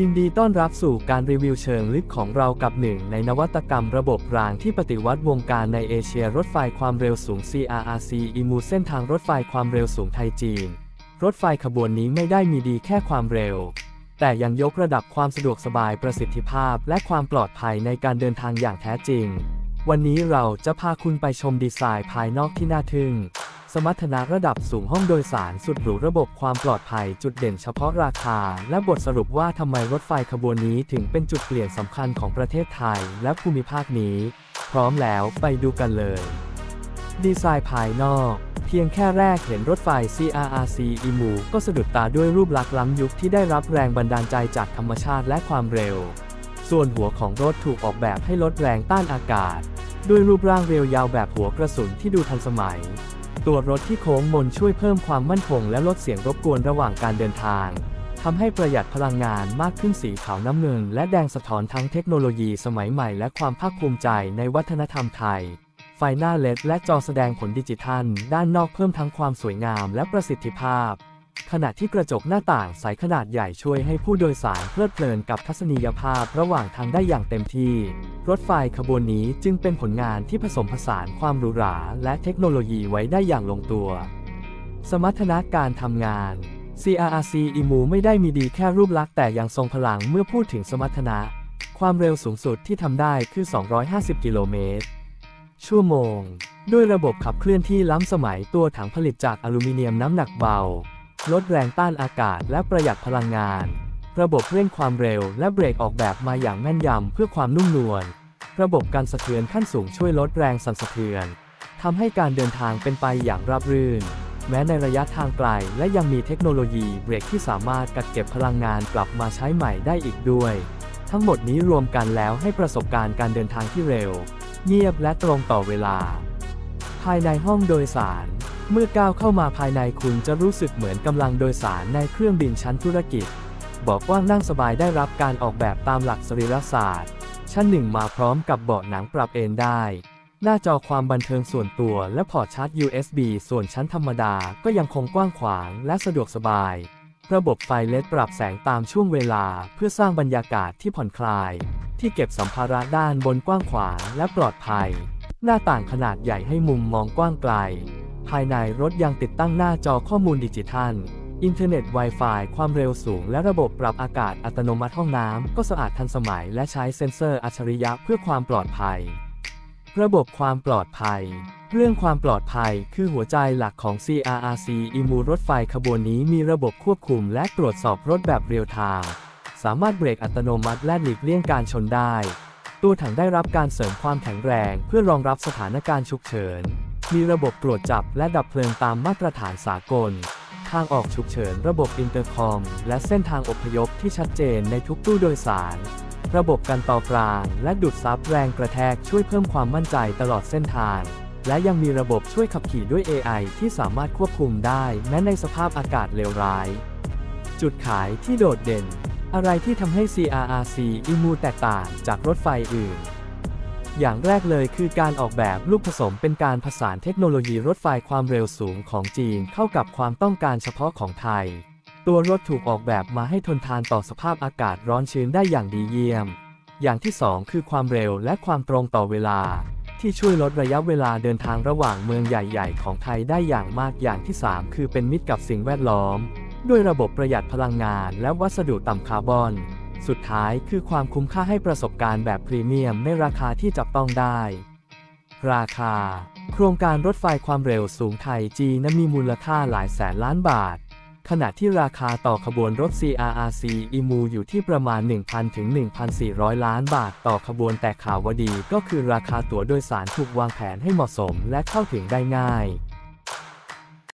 ยินดีต้อนรับสู่การรีวิวเชิงลึกของเรากับหนึ่งในนวัตกรรมระบบรางที่ปฏิวัติวงการในเอเชียรถไฟความเร็วสูง CRRC อิมูเส้นทางรถไฟความเร็วสูงไทยจีน รถไฟขบวนนี้ไม่ได้มีดีแค่ความเร็ว แต่ยังยกระดับความสะดวกสบายประสิทธิภาพและความปลอดภัยในการเดินทางอย่างแท้จริง วันนี้เราจะพาคุณไปชมดีไซน์ภายนอกที่น่าทึ่ง สมรรถนะระดับสูงห้องโดยสารสุดหรูระบบความปลอดภัยจุดเด่นเฉพาะราคา และบทสรุปว่าทำไมรถไฟขบวนนี้ถึงเป็นจุดเปลี่ยนสำคัญของประเทศไทยและภูมิภาคนี้ พร้อมแล้วไปดูกันเลย ดีไซน์ภายนอก เพียงแค่แรกเห็นรถไฟ CRRC EMU ก็สะดุดตาด้วยรูปลักษณ์ล้ำยุคที่ได้รับแรงบันดาลใจจากธรรมชาติและความเร็ว ส่วนหัวของรถถูกออกแบบให้ลดแรงต้านอากาศ ด้วยรูปร่างเรียวยาวแบบหัวกระสุนที่ดูทันสมัย ตัวรถที่โค้งมนช่วยเพิ่มความมั่นคงและลดเสียงรบกวนระหว่างการเดินทางทำให้ประหยัดพลังงานมากขึ้นสีขาวน้ำเงิน และแดงสะท้อนทั้งเทคโนโลยีสมัยใหม่และความภาคภูมิใจในวัฒนธรรมไทย ไฟหน้าเลดและจอแสดงผลดิจิทัล ด้านนอกเพิ่มทั้งความสวยงามและประสิทธิภาพ ขณะที่กระจกหน้าต่างใสขนาดใหญ่ช่วยให้ผู้โดยสารเพลิดเพลินกับทัศนียภาพระหว่างทางได้อย่างเต็มที่ รถไฟขบวนนี้จึงเป็นผลงานที่ผสมผสานความหรูหราและเทคโนโลยีไว้ได้อย่างลงตัว สมรรถนะการทำงาน CRRC EMU ไม่ได้มีดีแค่รูปลักษณ์แต่ยังทรงพลังเมื่อพูดถึงสมรรถนะ ความเร็วสูงสุดที่ทำได้คือ 250 กิโลเมตร ชั่วโมง ด้วยระบบขับเคลื่อนที่ล้ำสมัยตัวถังผลิตจากอลูมิเนียมน้ำหนักเบา ลดแรงต้านอากาศและประหยัดพลังงาน ระบบเร่งความเร็วและเบรกออกแบบมาอย่างแม่นยำเพื่อความนุ่มนวล ระบบการสะเทือนขั้นสูงช่วยลดแรงสั่นสะเทือนทำให้การเดินทางเป็นไปอย่างราบรื่น แม้ในระยะทางไกลและยังมีเทคโนโลยีเบรกที่สามารถกักเก็บพลังงานกลับมาใช้ใหม่ได้อีกด้วย ทั้งหมดนี้รวมกันแล้วให้ประสบการณ์การเดินทางที่เร็ว เงียบและตรงต่อเวลา ภายในห้องโดยสาร เมื่อก้าวเข้ามาภายในคุณจะรู้สึกเหมือนกำลังโดยสารในเครื่องบินชั้นธุรกิจ บอกว่านั่งสบายได้รับการออกแบบตามหลักสรีรศาสตร์ ชั้นหนึ่งมาพร้อมกับเบาะหนังปรับเอนได้ หน้าจอความบันเทิงส่วนตัวและพอร์ตชาร์จ USB ส่วนชั้นธรรมดาก็ยังคงกว้างขวางและสะดวกสบาย ระบบไฟเลดปรับแสงตามช่วงเวลาเพื่อสร้างบรรยากาศที่ผ่อนคลาย ที่เก็บสัมภาระด้านบนกว้างขวางและปลอดภัย หน้าต่างขนาดใหญ่ให้มุมมองกว้างไกล ภายในรถยังติดตั้งหน้าจอข้อมูลดิจิทัล อินเทอร์เน็ต Wi-Fi ความเร็วสูง และระบบปรับอากาศอัตโนมัติห้องน้ำก็สะอาดทันสมัย และใช้เซ็นเซอร์อัจฉริยะเพื่อความปลอดภัย ระบบความปลอดภัย เรื่องความปลอดภัยคือหัวใจหลักของ CRRC อิมูรถไฟขบวนนี้มีระบบควบคุม และตรวจสอบรถแบบเรียลไทม์สามารถเบรกอัตโนมัติและหลีกเลี่ยงการชนได้ ตัวถังได้รับการเสริมความแข็งแรง เพื่อรองรับสถานการณ์ฉุกเฉิน มีระบบตรวจจับและดับเพลิงตามมาตรฐานสากล ทางออกฉุกเฉินระบบอินเตอร์คอม และเส้นทางอพยพที่ชัดเจนในทุกตู้โดยสาร ระบบกันต่อกลาง และดูดซับแรงกระแทกช่วยเพิ่มความมั่นใจตลอดเส้นทาง และยังมีระบบช่วยขับขี่ด้วย AI ที่สามารถควบคุมได้แม้ในสภาพอากาศเลวร้าย จุดขายที่โดดเด่น อะไรที่ทำให้ CRRC อิมูแตกต่างจากรถไฟอื่น อย่างแรกเลยคือการออกแบบลูกผสมเป็นการผสานเทคโนโลยีรถไฟความเร็วสูงของจีนเข้ากับความต้องการเฉพาะของไทย ตัวรถถูกออกแบบมาให้ทนทานต่อสภาพอากาศร้อนชื้นได้อย่างดีเยี่ยม อย่างที่ 2 คือความเร็วและความตรงต่อเวลา ที่ช่วยลดระยะเวลาเดินทางระหว่างเมืองใหญ่ ๆ ของไทยได้อย่างมากอย่างที่ 3 คือเป็นมิตรกับสิ่งแวดล้อม ด้วยระบบประหยัดพลังงานและวัสดุต่ำคาร์บอน สุดท้ายคือความคุ้มค่าให้ประสบการณ์แบบพรีเมียมในราคาที่จับต้องได้ ราคา โครงการรถไฟความเร็วสูงไทยจีนมีมูลค่าหลายแสนล้านบาท ขณะที่ราคาต่อขบวนรถ CRRC อิมูอยู่ที่ประมาณ 1,000 ถึง 1,400 ล้านบาทต่อขบวนแต่ข่าววดีก็คือราคาตั๋วโดยสารถูกวางแผนให้เหมาะสมและเข้าถึงได้ง่าย